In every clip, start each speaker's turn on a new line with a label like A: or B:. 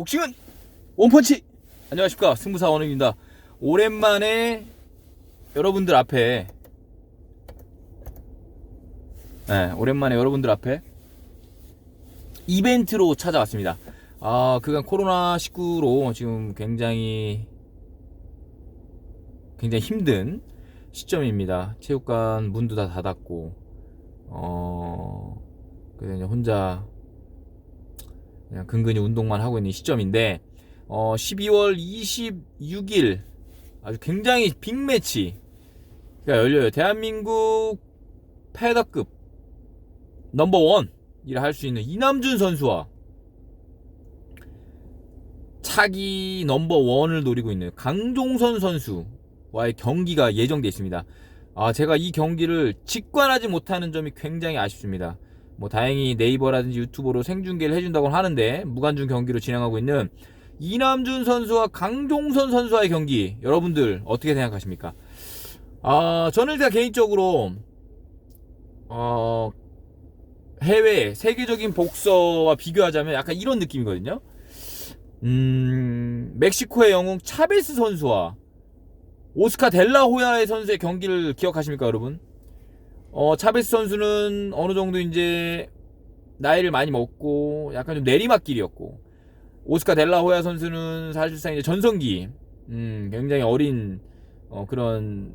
A: 복싱은 원펀치. 안녕하십니까. 승부사 원웅입니다. 오랜만에 여러분들 앞에 네, 오랜만에 여러분들 앞에 이벤트로 찾아왔습니다. 아 그간 코로나19로 지금 굉장히 굉장히 힘든 시점입니다. 체육관 문도 다 닫았고 어 그래서 이제 혼자 그냥 근근히 운동만 하고 있는 시점인데 어 12월 26일 아주 굉장히 빅매치가 열려요. 대한민국 패더급 넘버원이라 할 수 있는 이남준 선수와 차기 넘버원을 노리고 있는 강종선 선수와의 경기가 예정되어 있습니다. 아, 제가 이 경기를 직관하지 못하는 점이 굉장히 아쉽습니다. 뭐 다행히 네이버라든지 유튜브로 생중계를 해준다고 하는데 무관중 경기로 진행하고 있는 이남준 선수와 강종선 선수와의 경기 여러분들 어떻게 생각하십니까? 아 저는 일단 개인적으로 어 해외 세계적인 복서와 비교하자면 약간 이런 느낌이거든요. 음 멕시코의 영웅 차베스 선수와 오스카 델라호야의 선수의 경기를 기억하십니까 여러분? 어, 차베스 선수는 어느 정도 이제 나이를 많이 먹고 약간 좀 내리막길이었고 오스카 델라호야 선수는 사실상 이제 전성기 음, 굉장히 어린 어, 그런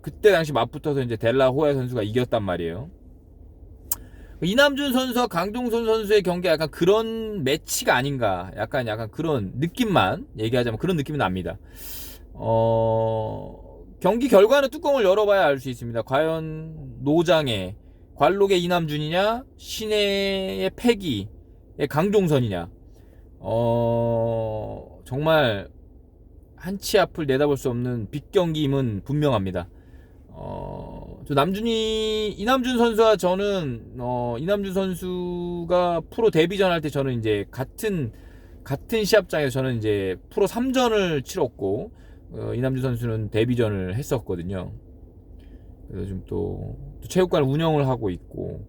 A: 그때 당시 맞붙어서 이제 델라호야 선수가 이겼단 말이에요. 이남준 선수와 강종선 선수의 경기 약간 그런 매치가 아닌가 약간 약간 그런 느낌만 얘기하자면 그런 느낌이 납니다. 어 경기 결과는 뚜껑을 열어봐야 알 수 있습니다. 과연 노장의 관록의 이남준이냐, 신혜의 패기의 강종선이냐. 어, 정말 한치 앞을 내다볼 수 없는 빅경기임은 분명합니다. 어, 저 남준이, 이남준 선수와 저는, 어, 이남준 선수가 프로 데뷔전 할 때 저는 이제 같은, 같은 시합장에서 저는 이제 프로 3전을 치렀고, 어, 이남주 선수는 데뷔전을 했었거든요. 그래서 지금 또, 또 체육관 운영을 하고 있고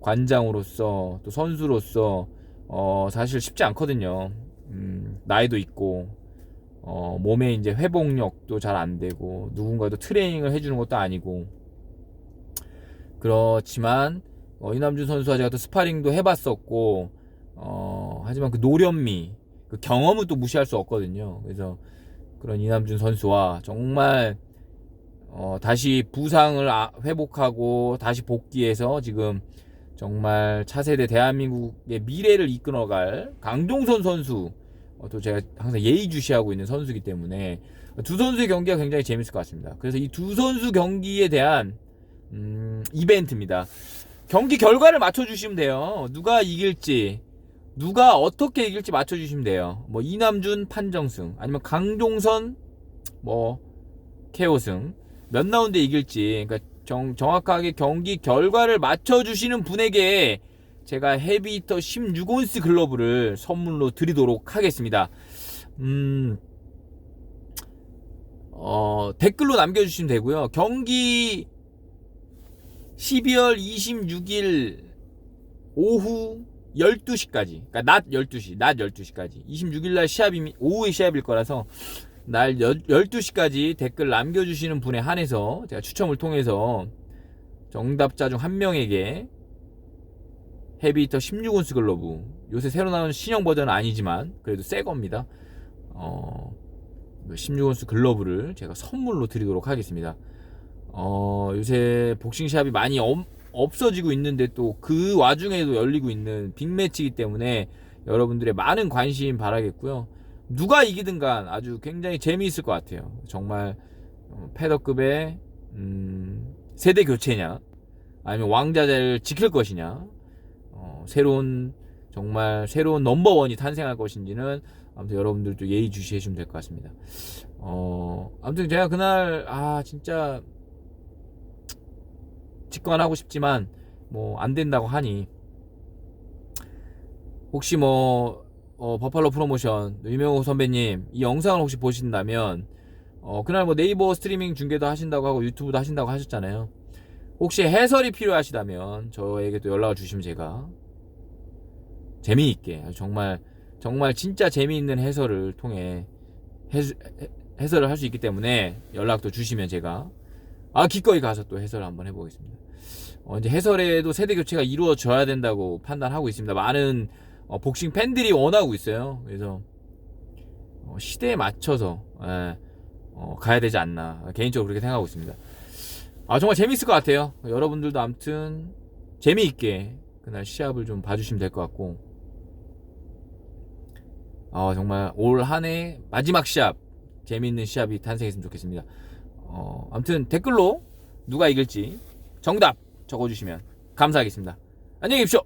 A: 관장으로서 또 선수로서 어, 사실 쉽지 않거든요. 음, 나이도 있고 어, 몸에 이제 회복력도 잘 안 되고 누군가도 트레이닝을 해주는 것도 아니고 그렇지만 어, 이남준 선수와 제가 또 스파링도 해봤었고 어, 하지만 그 노련미 그 경험은 또 무시할 수 없거든요. 그래서 그런 이남준 선수와 정말 어, 다시 부상을 아- 회복하고 다시 복귀해서 지금 정말 차세대 대한민국의 미래를 이끌어갈 강종선 선수 어, 또 제가 항상 예의주시하고 있는 선수이기 때문에 두 선수의 경기가 굉장히 재밌을 것 같습니다. 그래서 이 두 선수 경기에 대한 음, 이벤트입니다. 경기 결과를 맞춰주시면 돼요. 누가 이길지 누가 어떻게 이길지 맞춰주시면 돼요. 뭐 이남준 판정승 아니면 강종선 뭐 KO승 몇 라운드 이길지 그러니까 정, 정확하게 경기 결과를 맞춰주시는 분에게 제가 헤비히터 16온스 글러브를 선물로 드리도록 하겠습니다. 음, 어, 댓글로 남겨주시면 되고요. 경기 12월 26일 오후 12시까지, 그러니까 낮 12시, 낮 12시까지. 26일 날 시합이, 오후에 시합일 거라서, 날 12시까지 댓글 남겨 주시는 분에 한해서 제가 추첨을 통해서 정답자 중 한 명에게 헤비히터 16온스 글러브 요새 새로 나온 신형 버전은 아니지만 그래도 새 겁니다. 어, 16온스 글러브를 제가 선물로 드리도록 하겠습니다. 어, 요새 복싱 시합이 많이 엄, 없어지고 있는데 또 그 와중에도 열리고 있는 빅매치이기 때문에 여러분들의 많은 관심 바라겠고요. 누가 이기든 간 아주 굉장히 재미있을 것 같아요. 정말 어, 패더급의 음, 세대 교체냐 아니면 왕자를 지킬 것이냐 어, 새로운 정말 새로운 넘버원이 탄생할 것인지는 아무튼 여러분들도 예의주시해 주시면 될 것 같습니다. 어, 아무튼 제가 그날 아 진짜 직관하고 싶지만 뭐 안 된다고 하니 혹시 뭐 어, 버팔로 프로모션 유명호 선배님 이 영상을 혹시 보신다면 어, 그날 뭐 네이버 스트리밍 중계도 하신다고 하고 유튜브도 하신다고 하셨잖아요. 혹시 해설이 필요하시다면 저에게 또 연락을 주시면 제가 재미있게 정말 정말 진짜 재미있는 해설을 통해 해설을 할 수 있기 때문에 연락도 주시면 제가 아 기꺼이 가서 또 해설을 한번 해보겠습니다. 어, 이제 해설에도 세대 교체가 이루어져야 된다고 판단하고 있습니다. 많은 어, 복싱 팬들이 원하고 있어요. 그래서 어, 시대에 맞춰서 예, 어, 가야 되지 않나 개인적으로 그렇게 생각하고 있습니다. 아 정말 재밌을 것 같아요. 여러분들도 아무튼 재미있게 그날 시합을 좀 봐주시면 될 것 같고 아 정말 올 한 해 마지막 시합 재미있는 시합이 탄생했으면 좋겠습니다. 어, 아무튼 댓글로 누가 이길지 정답 적어주시면 감사하겠습니다. 안녕히 계십시오.